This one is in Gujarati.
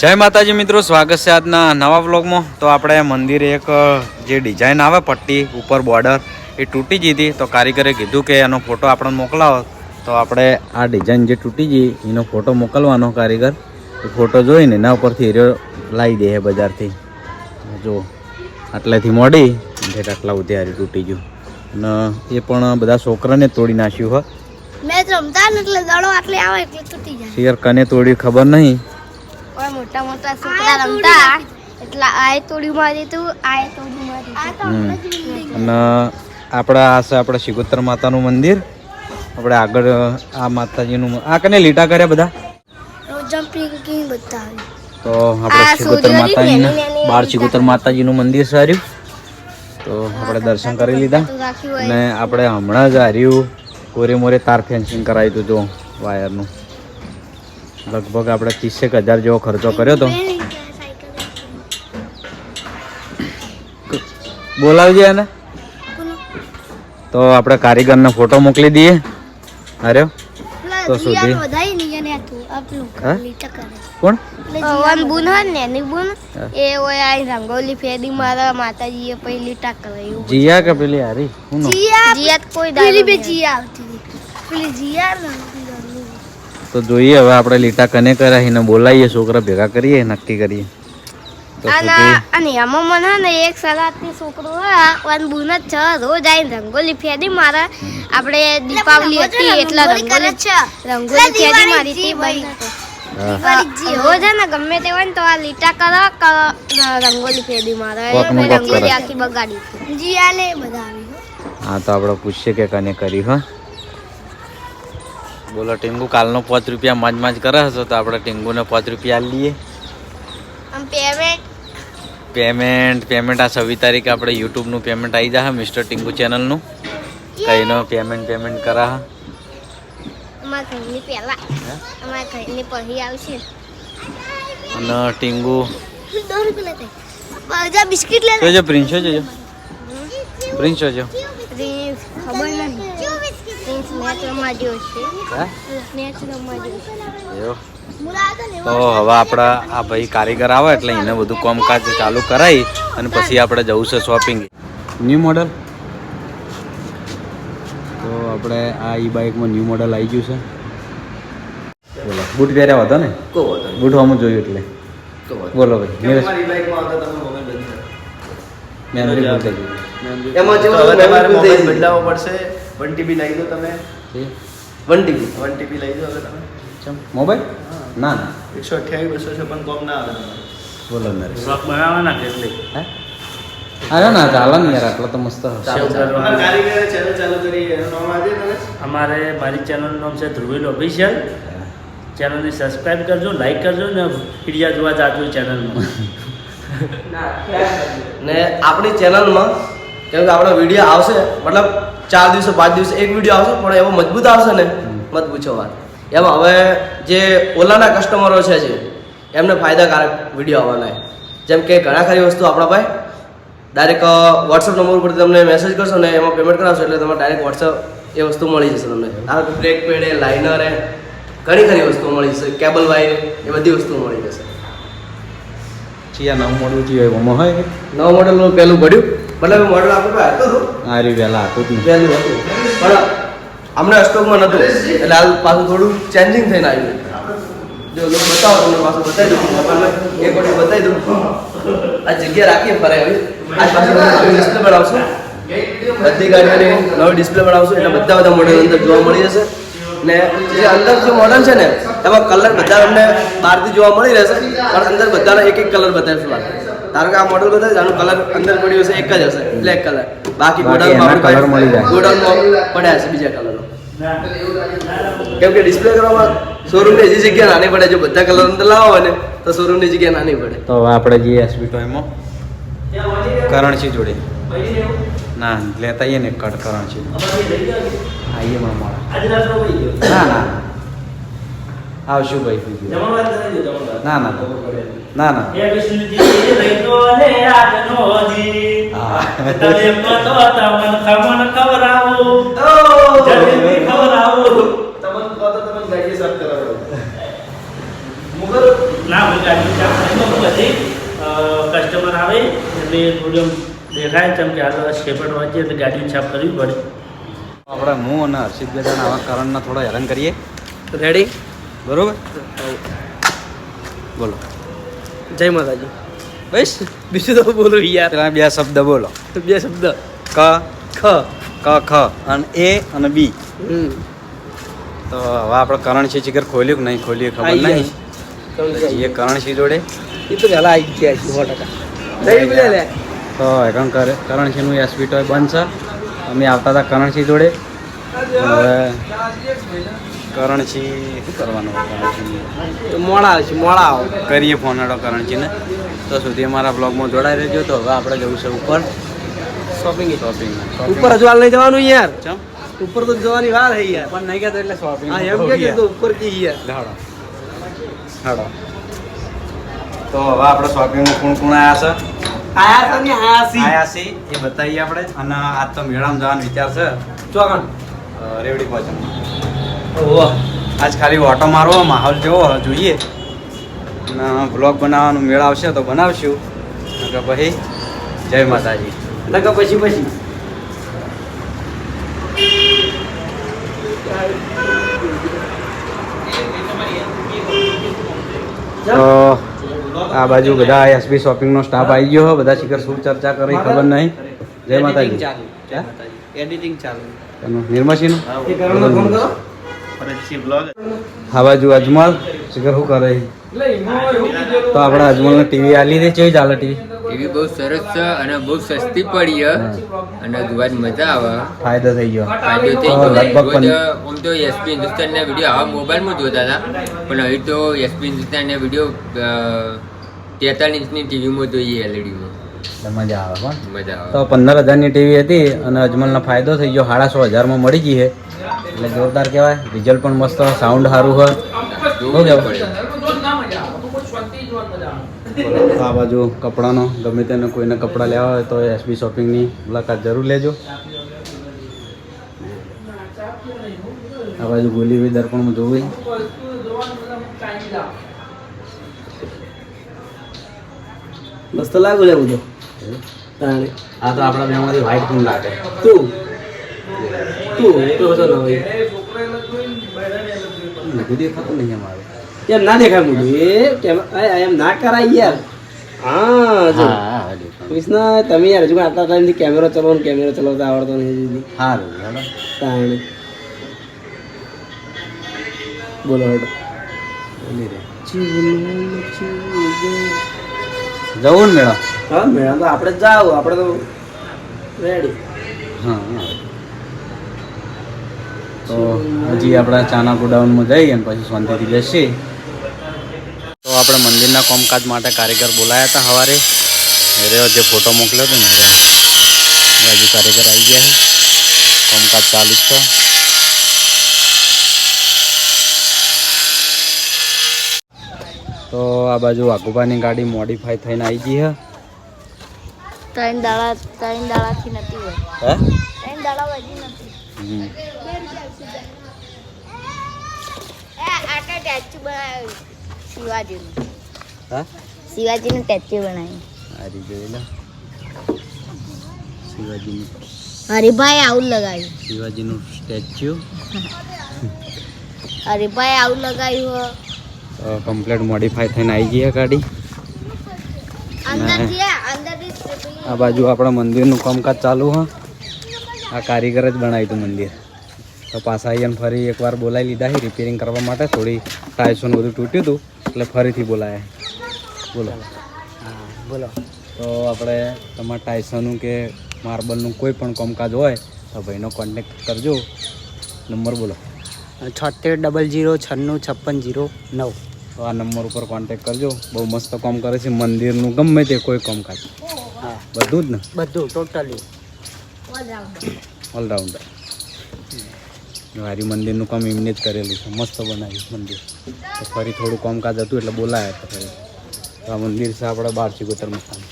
જય માતાજી મિત્રો સ્વાગત છે આજના નવા વ્લોગમાં. તો આપણે મંદિરે એક જે ડિઝાઇન આવે પટ્ટી ઉપર બોર્ડર એ તૂટી ગઈ હતી. તો કારીગરે કીધું કે એનો ફોટો આપણને મોકલાવો. તો આપણે આ ડિઝાઇન જે તૂટી ગઈ એનો ફોટો મોકલવાનો કારીગર. એ ફોટો જોઈને એના ઉપરથી હીરો લાવી દે બજારથી. જો આટલેથી મોડી જે આટલા સુધી હારી તૂટી ગયું. અને એ પણ બધા છોકરાને તોડી નાખ્યું હોય મેચ રમતા એટલે દડો આટલે આવે એટલે તૂટી જાય. શિયર કને તોડ્યું ખબર નહીં. મોટા મોટા છોકરા રમતા. એટલે આય તોડી મારી તું આય તોડી મારી અને આપણા આ છે આપણા શિગોત્તર માતાનું મંદિર. આપણે આગળ આ માતાજીનું આ કને લીટા કર્યા બધા? જમ્પિંગ કિંગ બધા તો આપણે શિગોત્તર માતાજીના બાર શિગોત્તર માતાજીનું મંદિર છે હાર્યું. તો આપણે દર્શન કરી લીધા. અને આપણે હમણાં જ હાર્યું. કોરે મોરે તાર ફેન્સિંગ કરાવ્યું હતું જો વાયરનું. લગભગ આપણે ત્રીસેક હજાર જેવો ખર્ચો કર્યો હતો બોલાવજે એને. તો આપણે કારીગરને ફોટો મોકલી દઈએ. અરે તો સુધી. કોણ? વન બુન હોય ને એની બુન? એ ઓય આ રંગોલી ફેરી મારા માતાજીએ પછી લીટા જીયા કે પેલી હારી? જીયા જીયા કોઈ બે જીયા આવતી પેલી જીયા તો જોઈએ હવે આપણે લીટા કને કરાવીને બોલાવીએ છોકરા ભેગા કરીએ નક્કી કરીએ. અને એમાં મને હે ને એક સલાદની છોકરો વન બુન જ છે રોજ આઈને રંગોલી ફેરી મારા. આપણે દીપાવલી હતી એટલે રંગોલી રંગોલી ફેરી મારી હતી રોજ ને ગમે તે હોય ને તો આ લીટા કરો રંગોલી ફેરી મારે. રંગોલી આખી બગાડી બધા હા તો આપણે પૂછીએ કે કને કરી હા. બોલો ટીંગુ કાલનો પાંચ રૂપિયા માજ માજ કરે હશો તો આપણે ટીંગુને પાંચ રૂપિયા લઈએ. પેમેન્ટ પેમેન્ટ આ છવ્વીસ તારીખે આપણે યુટ્યુબનું પેમેન્ટ આવી જશે મિસ્ટર ટીંગુ ચેનલનું કઈનો પેમેન્ટ પેમેન્ટ કરા અને ટીંગુ? બિસ્કિટ લે જોજો પ્રિન્સ જોજો. પ્રિન્સ જોજો. પ્રિન્સ ખબર નહીં તો હવે આપણા આ ભાઈ કારીગર આવે એટલે એને બધું કામકાજ ચાલુ કરાવી અને પછી આપણે જવું છે શોપિંગ ન્યૂ મોડલ તો આપણે આ ઈ બાઇકમાં ન્યૂ મોડલ આવી ગયું છે. બોલો બૂટ પહેર્યા હતા ને? બૂટ હમ જોયું એટલે. બોલો ભાઈ મેમરી એમાં જેવું. બદલાવવો પડશે. વન ટીબી લઈ દો તમે. વન ટીવી વન ટીબી લઈ દો હવે તમે. મોબાઈલ? ના ના. એકસો અઠ્યાવીસ બસો છપ્પન કોમ ના આવે બોલો નરેશ શોખ બનાવવાના કે એટલે? હે? અરે ના ચાલો ને યાર આટલો તો મસ્ત ચાલો, ચાલો. તમારે ચેનલ ચાલુ કરી એનું નામ આજે તમે? અમારે મારી ચેનલનું નામ છે ધ્રુવીલ ઓફિશિયલ ચેનલને સબસ્ક્રાઈબ કરજો લાઈક કરજો ને વિડીયા જોવા જાજો ચેનલમાં ને આપણી ચેનલમાં કેમ કે આપણો વીડિયો આવશે મતલબ ચાર દિવસો પાંચ દિવસે એક વીડિયો આવશે પણ એવો મજબૂત આવશે ને મત પૂછો વાત. એમાં હવે જે ઓલાના કસ્ટમરો છે જે એમને ફાયદાકારક વીડિયો આવવાના. જેમ કે ઘણા ખરી વસ્તુ આપણા ભાઈ ડાયરેક્ટ વોટ્સઅપ નંબર ઉપર તમને મેસેજ કરશો ને એમાં પેમેન્ટ કરાવશો એટલે તમારે ડાયરેક્ટ વોટ્સઅપ એ વસ્તુ મળી જશે તમને. ધારો બ્રેક પેડ લાઇનર ઘણી ખરી વસ્તુઓ મળી જશે કેબલ વાયર એ બધી વસ્તુઓ મળી જશે. ચિયા નવું મોડલ થયું એમાં હોય કે? મોડલનું પહેલું પડ્યું મતલબ મોડલ આપણે પાસે હતું હતું. આ રહ્યું વહેલા હતું જ નહીં હતું. પણ હમણાં સ્ટોકમાં નહોતું એટલે હાલ પાછું થોડું ચેન્જિંગ થઈને આવ્યું. જો લોકો બતાવો તમને પાછું બતાવી દઉં. મોબાઈલમાં એક વખત બતાવી દઉં. આ જગ્યા રાખીએ ફરે આવી. આ પાછું નવી ડિસ્પ્લે બનાવશું. બધી ગાડીઓને નવી ડિસ્પ્લે બનાવશું. એટલે બધા બધા મોડલ અંદર જોવા મળી જશે. ને જે અંદર જે મોડલ છે ને એમાં કલર બધા અમને બહારથી જોવા મળી રહેશે પણ અંદર બધાના એક એક કલર બતાવીશું ધારો કે આ મોડલ બધા આનું કલર અંદર પડ્યું હશે એક જ હશે બ્લેક કલર બાકી ગોડાઉનમાં colour મળી જાય. ગોડાઉનમાં પડ્યા હશે બીજા કલરનો કેમ કે ડિસ્પ્લે કરવામાં શોરૂમની હજી જગ્યા નાની પડે જો બધા કલર અંદર લાવો ને તો શોરૂમની જગ્યા નાની પડે. તો આપણે જઈએ એસબી ટોયમાં છે જોડે. ના લેતા આવીએ ને કટ કરણસી આવીએ મને મળે. ના ના. આવશું ભાઈ. ના ના. ના ના. કસ્ટમર આવે એટલે થોડું દેખાય છે કે આ શેપડ વાંચે એટલે ગાડી છાપ કરવી પડે. આપણે હું અને હર્ષિત બેદાના આવા કારણના થોડા હેરાન કરીએ. રેડી બરોબર? બોલો. જય માતાજી. બસ બીજું તો બોલો યાર. પેલા બે શબ્દ બોલો. બે શબ્દ. ક. ખ. ક ખ. અને એ અને બી. તો હવે આપણે કરણ છે જીગર ખોલ્યું કે નહીં ખોલ્યું ખબર નહીં? એ કરણ કરણસિંહ જોડે. એ તો વહેલા આવી ગયા છે સો ટકા. તો એકમ કરે? કરણસિંહનું એસપી ટોય બંધ છે. અમે આવતા હતા કરણસિંહ જોડે. હવે કરણસિંહ શું કરવાનું કરણસિંહ મોડા આવશે મોડા આવો. કરીએ ફોન હેડો કરણસિંહને તો સુધી અમારા બ્લોગમાં જોડાઈ રહેજો. તો હવે આપણે જવું છે ઉપર. શોપિંગ શોપિંગ ઉપર હજુ હાલ નહીં જવાનું યાર. ચમ? ઉપર તો જવાની વાર છે યાર. પણ નહીં કહેતો એટલે શોપિંગ હા એમ કે તો ઉપર કી યાર. હાડો હાડો તો હવે આપણે શોપિંગમાં કોણ કોણ આવ્યા છે? આયા છે ને આયાસી સી. આયા છે એ બતાવીએ આપણે. અને આજ તો મેળામાં જવાનો વિચાર છે. ચોકણ રેવડી પહોંચવાનું ઓહો આજ ખાલી ઓટો મારવો માહોલ જેવો જોઈએ. અને બ્લોગ બનાવવાનું મેળ આવશે તો બનાવશું. નકર પછી જય માતાજી. નકા પછી પછી. તો આ બાજુ બધા એસબી શોપિંગનો સ્ટાફ આવી ગયો બધા શિખર શું ચર્ચા કરી ખબર નહીં. જય માતાજી? એડિટિંગ ચાલુ. એનું નિર્મસીનું ફરજથી બ્લોગ આ બાજુ અજમલ. શિખર શું કરે તો આપણે અજમલને ટીવી આલી દે કેવી ચાલે ટીવી ટીવી બહુ સરસ છે અને બહુ સસ્તી પડી છે. અને જોવાની મજા આવે. ફાયદો થઈ ગયો. ફાયદો થઈ તો ગયો. લગભગ આમ તો એસપી હિન્દુસ્તાનના વીડિયો આવા મોબાઈલમાં જોતા હતા. પણ હવે તો એસપી હિન્દુસ્તાનના વીડિયો તેતાલીસ ઇંચની ટીવીમાં જોઈએ એલઈડીમાં મજા આવે પણ મજા તો આવે પંદર હજારની ટીવી હતી અને અજમલનો ફાયદો થઈ ગયો. સાડા સો હજારમાં મળી ગઈ છે. એટલે જોરદાર કહેવાય. રિઝલ્ટ પણ મસ્ત હોય સાઉન્ડ સારું હોય. શું કહેવાય? તો આ બાજુ કપડાનો ગમે તેને કોઈને કપડાં લેવા હોય તો એસબી શોપિંગની મુલાકાત જરૂર લેજો. આ બાજુ ગોલી વેદર પણ જોવી મસ્ત લાગુ લેવું તો આ તો આપણા બેમાંથી વ્હાઈટ પણ લાગે. તું? ન હોય. નથી દેખાતું નહીં અમારે એમ ના દેખાય મુજબ કેમ એમ ના કરાય યાર. હા જો. કૃષ્ણ તમે યાર હજુ આટલા ટાઈમથી કેમેરો ચલાવવાનો કેમેરો ચલાવતા આવડતો નહીં સારું તાણે. બોલો હડો જવું ને મેળા હા મેડમ તો આપણે જાવ આપણે તો રેડી હા હા. તો હજી આપણે ચાના ગોડાઉનમાં જઈએ અને પછી શાંતિથી બેસીએ. તો આપણે મંદિરના કામકાજ માટે કારીગર બોલાયા હતા સવારે રહ્યો જે ફોટો મોકલ્યો હતો ને એ હજી કારીગર આવી ગયા છે. કામકાજ ચાલુ જ છે. તો આ બાજુ વાઘુબાની ગાડી મોડિફાઈ થઈને આવી ગઈ છે. ત્રણ દાડા ત્રણ દાડાથી નથી હોય. હે? ત્રણ દાડા હજી નથી હમ. એ આટલા ટેચ્યુ બનાવ્યું. શિવાજીનું. હા? શિવાજીનું ટેચ્યુ બનાવ્યું. આ રીતે જોઈ લો. શિવાજીનું હરિભાઈ આવું લગાવ્યું. શિવાજીનું સ્ટેચ્યુ. હરિભાઈ આવું લગાવ્યું કમ્પ્લીટ મોડિફાઈ થઈને આવી ગયા ગાડી. આ બાજુ આપણા મંદિરનું કામકાજ ચાલુ હા. આ કારીગર જ બનાવ્યું હતું મંદિર. તો પાછા અહીંયા ફરી એકવાર બોલાવી લીધા છે રિપેરિંગ કરવા માટે. થોડી ટાયસોનું બધું તૂટ્યું હતું એટલે ફરીથી બોલાયા બોલો. બોલો. તો આપણે તમારા ટાઇસોનું કે માર્બલનું કોઈ પણ કામકાજ હોય તો ભાઈનો કોન્ટેક્ટ કરજો. નંબર બોલો. છોતેર ડબલ જીરો છન્નું છપ્પન જીરો નવ. તો આ નંબર ઉપર કોન્ટેક્ટ કરજો. બહુ મસ્ત કામ કરે છે મંદિરનું ગમે તે કોઈ કામકાજ. હા. બધું જ ને? બધું ટોટલી ઓલરાઉન્ડર હારી મંદિરનું કામ એમને જ કરેલું છે. મસ્ત બનાવ્યું મંદિર. ફરી થોડું કામકાજ હતું એટલે બોલાયા હતા ફરી. આ મંદિર છે આપણે બાર ગોતર મકાન